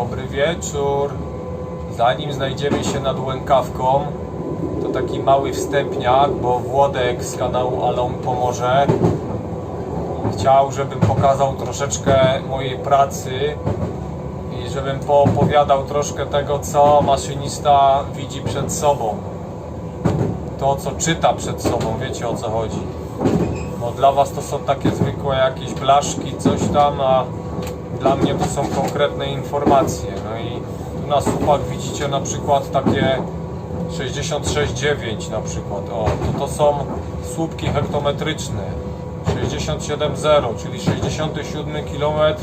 Dobry wieczór. Zanim znajdziemy się nad Łękawką, to taki mały wstępniak, bo Włodek z kanału Alon Pomoże chciał, żebym pokazał troszeczkę mojej pracy i żebym poopowiadał troszkę tego, co maszynista widzi przed sobą. To, co czyta przed sobą, wiecie o co chodzi. No dla Was to są takie zwykłe jakieś blaszki, coś tam, a dla mnie to są konkretne informacje. No i tu na słupach widzicie na przykład takie 66,9 na przykład. O, to, to są słupki hektometryczne. 67,0, czyli 67 km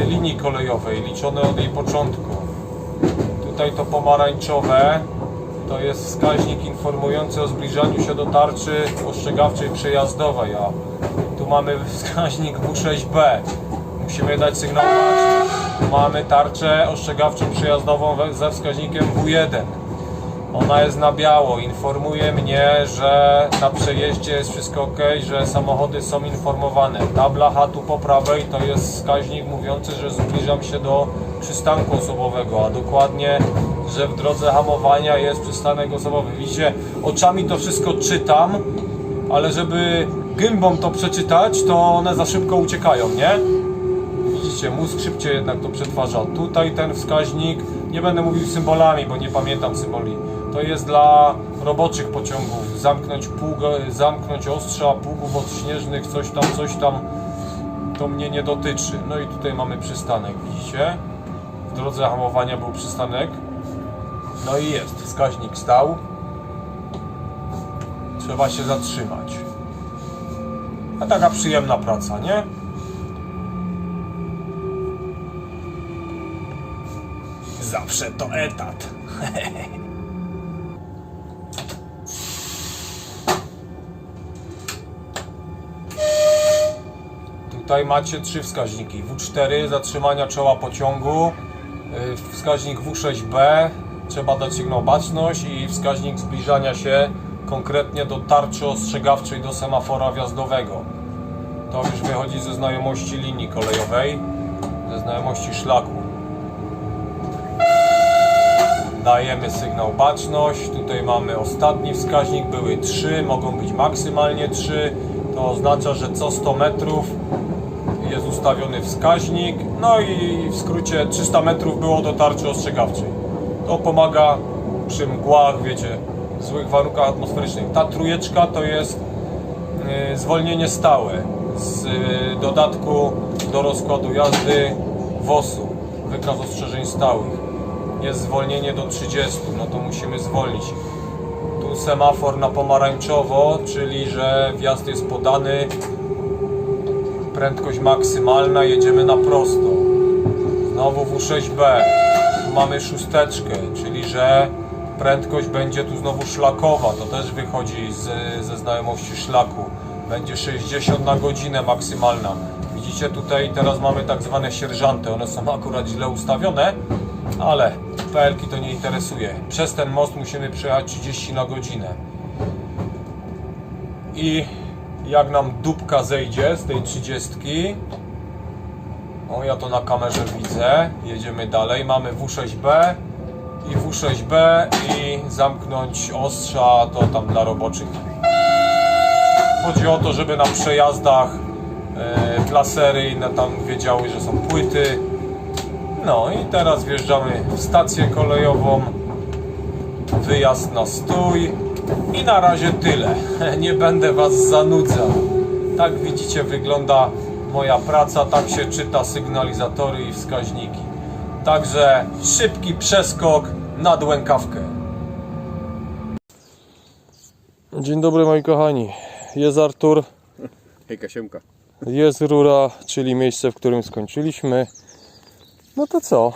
y, linii kolejowej, liczone od jej początku. Tutaj to pomarańczowe to jest wskaźnik informujący o zbliżaniu się do tarczy ostrzegawczej przejazdowej, a mamy wskaźnik W6B. Musimy dać sygnał. Mamy tarczę ostrzegawczą przejazdową we- ze wskaźnikiem W1. Ona jest na biało, informuje mnie, że na przejeździe jest wszystko ok, że samochody są informowane. Ta blacha tu po prawej to jest wskaźnik mówiący, że zbliżam się do przystanku osobowego, a dokładnie, że w drodze hamowania jest przystanek osobowy. Widzicie, oczami to wszystko czytam, ale żeby gębą to przeczytać, to one za szybko uciekają, nie? Widzicie, mózg szybciej jednak to przetwarza. Tutaj ten wskaźnik, nie będę mówił symbolami, bo nie pamiętam symboli. To jest dla roboczych pociągów. Zamknąć, pług, zamknąć ostrza pługów odśnieżnych, coś tam, coś tam. To mnie nie dotyczy. No i tutaj mamy przystanek, widzicie? W drodze hamowania był przystanek. No i jest, wskaźnik stał. Trzeba się zatrzymać. A taka przyjemna praca, nie? Zawsze to etat. Tutaj macie trzy wskaźniki. W4 zatrzymania czoła pociągu, y, wskaźnik W6B trzeba dać sygnał baczność i wskaźnik zbliżania się konkretnie do tarczy ostrzegawczej do semafora wjazdowego. To już wychodzi ze znajomości linii kolejowej, ze znajomości szlaku. Dajemy sygnał baczność. Tutaj mamy ostatni wskaźnik, były 3, mogą być maksymalnie 3. To oznacza, że co 100 metrów jest ustawiony wskaźnik. No i w skrócie 300 metrów było do tarczy ostrzegawczej. To pomaga przy mgłach, wiecie, złych warunkach atmosferycznych. Ta trójeczka to jest y, zwolnienie stałe z y, dodatku do rozkładu jazdy WOS-u, wykaz ostrzeżeń stałych. Jest zwolnienie do 30, no to musimy zwolnić. Tu semafor na pomarańczowo, czyli że wjazd jest podany, prędkość maksymalna, jedziemy na prosto. Znowu W6B, tu mamy szósteczkę, czyli że prędkość będzie tu znowu szlakowa, to też wychodzi z, ze znajomości szlaku. Będzie 60 na godzinę maksymalna. Widzicie tutaj teraz mamy tak zwane sierżanty, one są akurat źle ustawione, ale PLK to nie interesuje. Przez ten most musimy przejechać 30 na godzinę. I jak nam dupka zejdzie z tej 30, o ja to na kamerze widzę, jedziemy dalej, mamy W6B i W6B i zamknąć ostrza to tam dla roboczych. Chodzi o to, żeby na przejazdach e, plasery tam wiedziały, że są płyty. No i teraz wjeżdżamy w stację kolejową. Wyjazd na stój. I na razie tyle. Nie będę Was zanudzał. Tak widzicie wygląda moja praca, tak się czyta sygnalizatory i wskaźniki. Także szybki przeskok nad Łękawkę. Dzień dobry moi kochani. Jest Artur, Hejka siemka. jest rura, czyli miejsce, w którym skończyliśmy. No to co?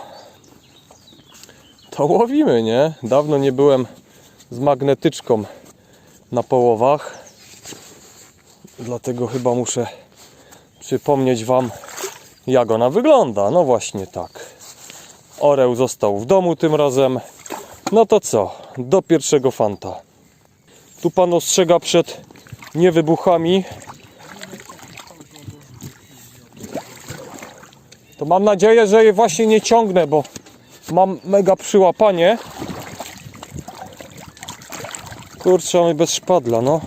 To łowimy, nie? Dawno nie byłem z magnetyczką na połowach. Dlatego chyba muszę przypomnieć Wam, jak ona wygląda. No właśnie tak. Oreł został w domu tym razem. No to co? Do pierwszego fanta. Tu pan ostrzega przed niewybuchami. To mam nadzieję, że je właśnie nie ciągnę, bo mam mega przyłapanie. Kurczę, mamy bez szpadla, no.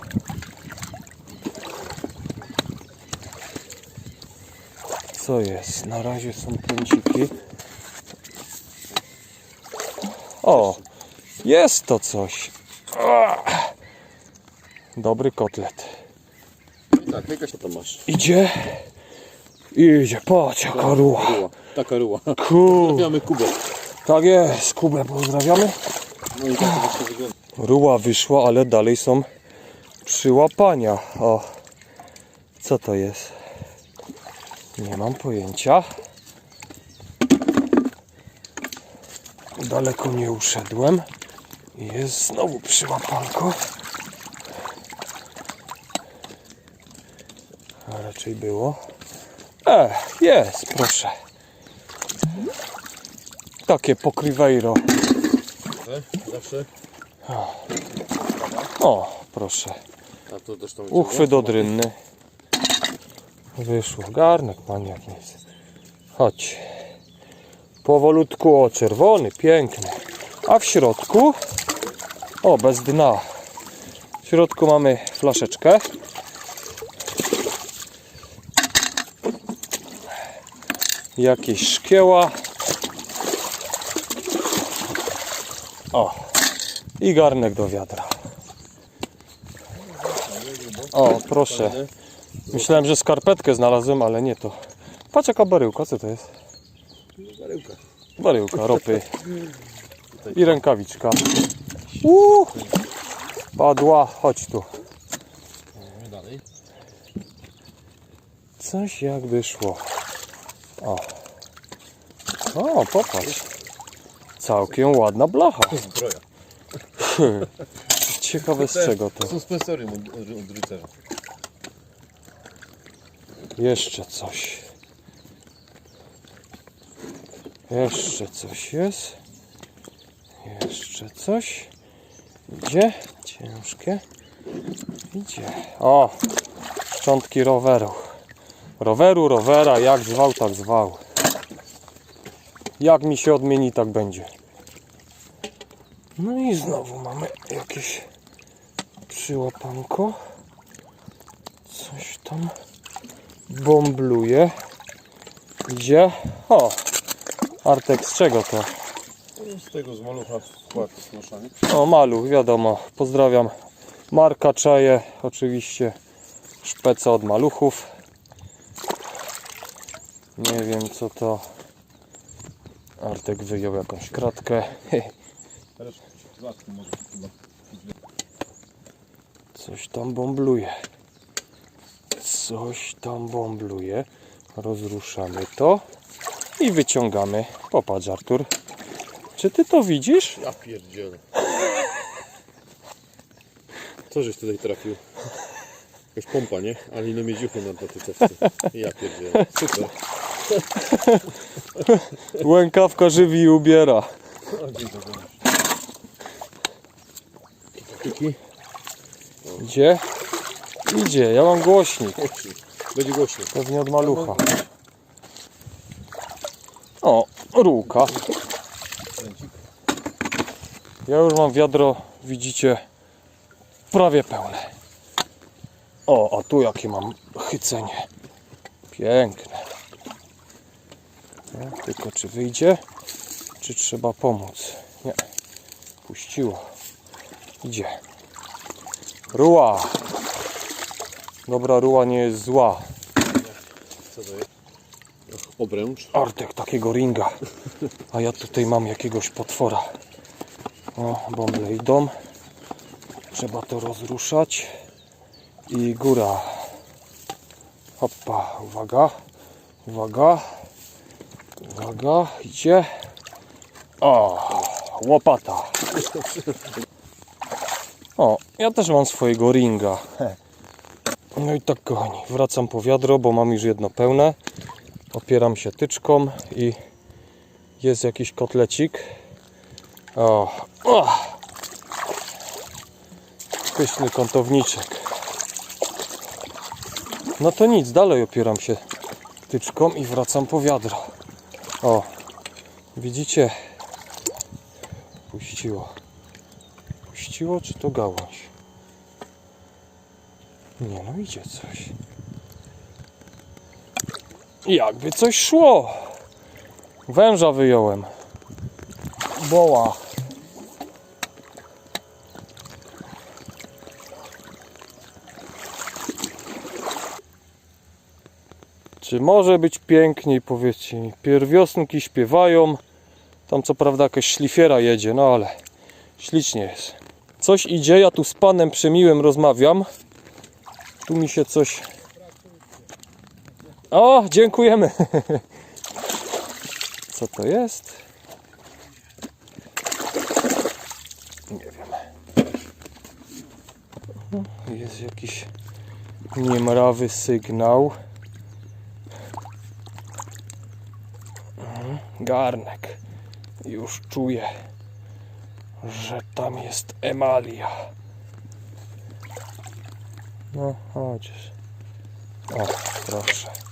Co jest? Na razie są pędziki. O, jest to coś. Dobry kotlet. Tak, jakaś tam masz. Idzie. Idzie, patrz jaka ruła. Ruła. Taka ruła. Pozdrawiamy Kubę. Tak jest, Kubę pozdrawiamy. No i tak to właśnie wygląda. Ruła wyszła, ale dalej są przyłapania. O, co to jest? Nie mam pojęcia. Daleko nie uszedłem. I Jest znowu przyłapanko. A raczej było. E, jest, proszę. Takie pokryweiro. Zawsze. O, proszę. Uchwyt odrynny. Wyszło. Garnek maniak nic. Chodź. Powolutku o czerwony, piękny. A w środku o bez dna. W środku mamy flaszeczkę. Jakieś szkieła. O. I garnek do wiadra. O, proszę. Myślałem, że skarpetkę znalazłem, ale nie to. Patrz jaka baryłka, co to jest? Baryłka. Baryłka, ropy. I rękawiczka. Uuu, padła, chodź tu. Dalej. Coś jakby szło. O. O, popatrz. Całkiem ładna blacha. Zbroja. Ciekawe z czego to. Suspensorium od rycerza. Jeszcze coś. Jeszcze coś jest. Jeszcze coś. Idzie. Ciężkie. Idzie. O! Szczątki roweru. Roweru, rowera, jak zwał, tak zwał. Jak mi się odmieni, tak będzie. No i znowu mamy jakieś przyłapanko. Coś tam bombluje. Gdzie? O! Artek, z czego to? Z tego z malucha wkład. O, maluch, wiadomo. Pozdrawiam Marka Czaje, oczywiście szpeca od maluchów. Nie wiem co to. Artek wyjął jakąś kratkę. Coś tam bombluje. Coś tam bombluje. Rozruszamy to i wyciągamy. Popatrz, Artur. Czy ty to widzisz? Ja pierdzielę. Co żeś tutaj trafił? Jakaś pompa, nie? Ale inne miedziuchy na dotykawce. Ja pierdzielę. Super. Łękawka żywi i ubiera. Kiki. Gdzie? Idzie, ja mam głośnik. Będzie głośno. Pewnie od malucha. O. Kręcik. Ja już mam wiadro, widzicie, prawie pełne. O, a tu jakie mam chycenie. Piękne. No, tylko czy wyjdzie, czy trzeba pomóc? Nie. Puściło. Idzie. Ruła. Dobra, ruła nie jest zła. Co to jest? Obręcz. Artek takiego ringa. A ja tutaj mam jakiegoś potwora. O, bąble idą. Trzeba to rozruszać. I góra. Hoppa, uwaga. Uwaga. Uwaga, idzie. O, łopata. O, ja też mam swojego ringa. No i tak kochani, wracam po wiadro, bo mam już jedno pełne opieram się tyczką i jest jakiś kotlecik. O, o! Pyszny kątowniczek. No to nic, dalej opieram się tyczką i wracam po wiadro. O, widzicie? Puściło. Puściło, czy to gałąź? Nie no, idzie coś. Jakby coś szło. Węża wyjąłem. Boła. Czy może być piękniej, powiedzcie mi. Pierwiosnki śpiewają. Tam co prawda jakaś szlifiera jedzie, no ale ślicznie jest. Coś idzie, ja tu z panem przemiłym rozmawiam. Tu mi się coś... O, dziękujemy. Co to jest? Nie wiem. Jest jakiś niemrawy sygnał. Mhm, Garnek. Już czuję, że tam jest emalia. No, chociaż. O, proszę.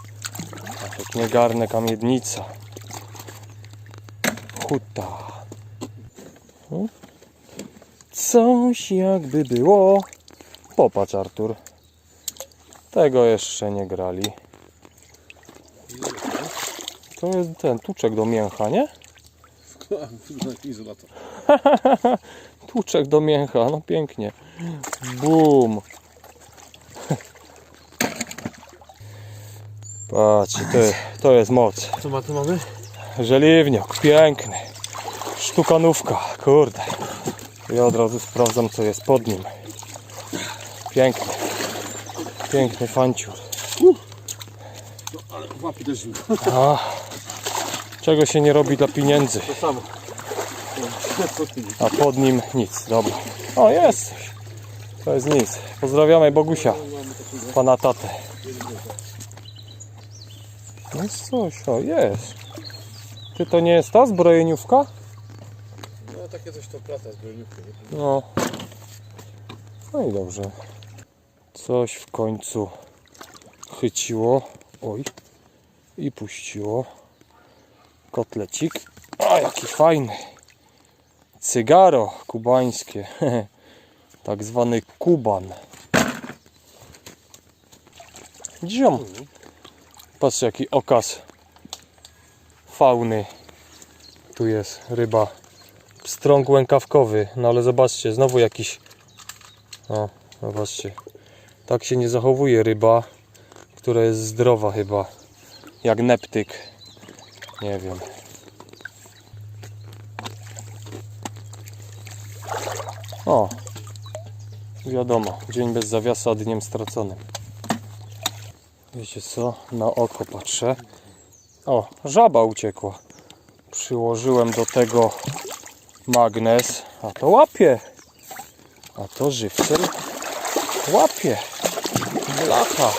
Nawet nie garnek, a miednica. Huta. Coś jakby było. Popatrz, Artur. Tego jeszcze nie grali. To jest ten tuczek do mięcha, nie? Izolator. Tłuczek do mięcha, no pięknie. Bum. Patrzcie, to, jest- to jest moc. Co ma tu mamy? Żeliwniok, piękny. Sztukanówka, kurde. Ja od razu sprawdzam, co jest pod nim. Piękny. Piękny fanciur. Ale łapi też. A, czego się nie robi dla pieniędzy. To samo. A pod nim nic, dobra. O, jest. To jest nic. Pozdrawiamy Bogusia, pana tatę. Jest coś, o, jest. Ty to nie jest ta zbrojeniówka? No takie coś to plata zbrojeniówki. No. No i dobrze. Coś w końcu chyciło. Oj. I puściło. Kotlecik. A, jaki fajny. Cygaro kubańskie. tak zwany kuban. Dziom. Patrzcie jaki okaz fauny. Tu jest ryba. Pstrąg łękawkowy. No ale zobaczcie, znowu jakiś... O, zobaczcie. Tak się nie zachowuje ryba, która jest zdrowa chyba. Jak neptyk. Nie wiem. O, wiadomo, dzień bez zawiasa, dniem straconym. Wiecie co? Na oko patrzę. O, żaba uciekła. Przyłożyłem do tego magnes, a to łapie. A to żywcem łapie. Blacha.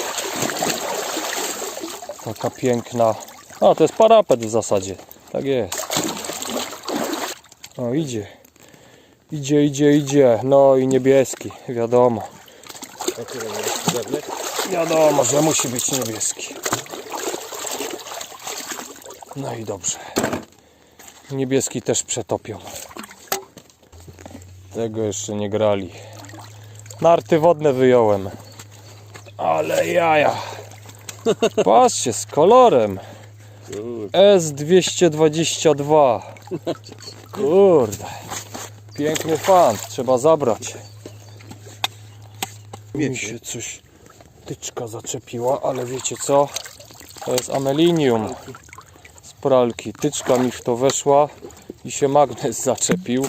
Taka piękna. A, to jest parapet w zasadzie. Tak jest. O, idzie. Idzie, idzie, idzie. No i niebieski, wiadomo. Wiadomo, że musi być niebieski. No i dobrze. Niebieski też przetopią. Tego jeszcze nie grali. Narty wodne wyjąłem. Ale jaja. Patrzcie, z kolorem. S222. Kurde. Piękny fan. Trzeba zabrać. Mi się coś tyczka zaczepiła, ale wiecie co? To jest amelinium z pralki. Tyczka mi w to weszła i się magnes zaczepił.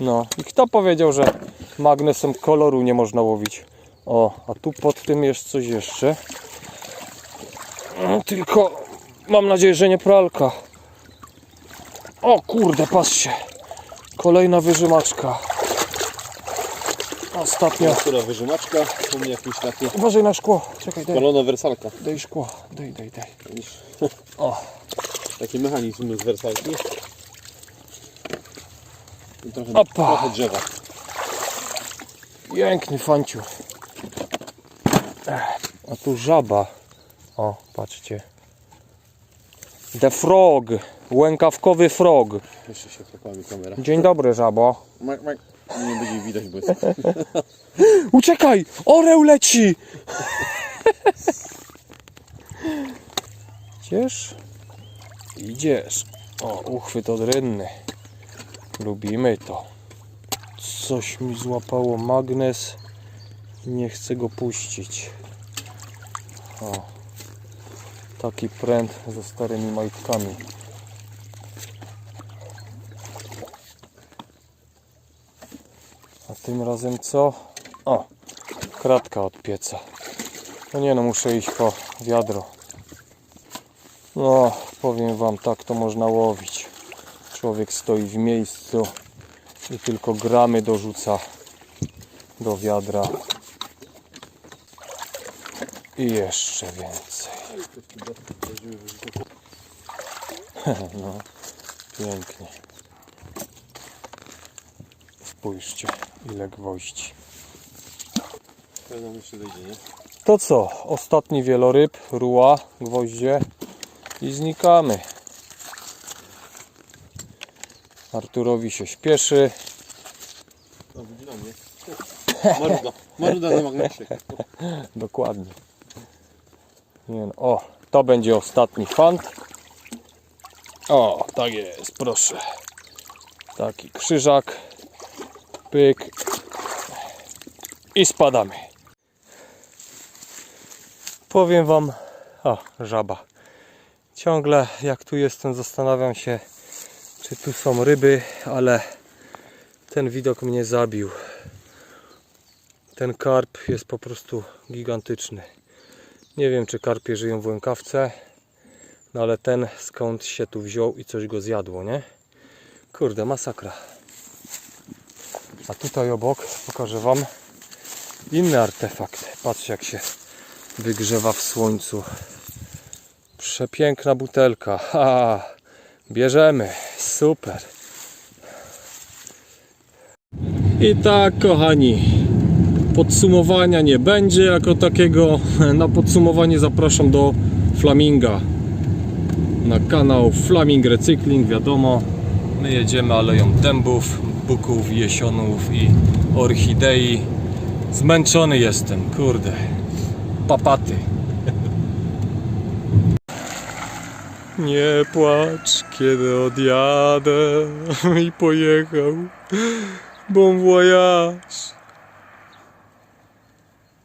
No i kto powiedział, że magnesem koloru nie można łowić? O, a tu pod tym jest coś jeszcze. No, Tylko mam nadzieję, że nie pralka. O kurde, patrzcie. Kolejna wyżymaczka. Ostatnia. Która wyżymaczka, u mnie jakieś takie Uważaj na szkło. Czekaj, daj, balona wersalka. daj szkło. Daj, daj, daj. Widzisz? O, Taki mechanizm z wersalki. I trochę, Opa. trochę drzewa. piękny fanciu. A tu żaba. O, patrzcie. The Frog. Łękawkowy frog. Jeszcze się kamera. Dzień dobry, żabo. Nie będzie widać, jest... Uciekaj! Oreł leci! Idziesz? Idziesz. O, uchwyt odrynny. Lubimy to. Coś mi złapało magnes. Nie chcę go puścić. O. Taki pręt ze starymi majtkami. A tym razem co? O, kratka od pieca. No nie no, muszę iść po wiadro. No, powiem wam, tak to można łowić. Człowiek stoi w miejscu i tylko gramy dorzuca do wiadra. I jeszcze więcej. No, pięknie. Spójrzcie, ile gwoździ. To co? Ostatni wieloryb, ruła, gwoździe i znikamy. Arturowi się śpieszy. No, widzi na mnie. Maruda. Maruda na magnesie. Dokładnie. Nie no. O, to będzie ostatni fant. O, tak jest, proszę. Taki krzyżak. Pyk. I spadamy. Powiem wam. O, żaba. Ciągle jak tu jestem zastanawiam się czy tu są ryby, ale ten widok mnie zabił. Ten karp jest po prostu gigantyczny. Nie wiem, czy karpie żyją w łękawce, no ale ten skąd się tu wziął i coś go zjadło, nie? Kurde, masakra. A tutaj obok pokażę Wam inny artefakt. Patrzcie, jak się wygrzewa w słońcu. Przepiękna butelka. Ha, bierzemy. Super. I tak, kochani, podsumowania nie będzie jako takiego. Na podsumowanie zapraszam do Flaminga. Na kanał Flaming Recykling, wiadomo. My jedziemy aleją dębów, buków, jesionów i orchidei. Zmęczony jestem, kurde. Papaty. Nie płacz, kiedy odjadę i pojechał. Bon voyage.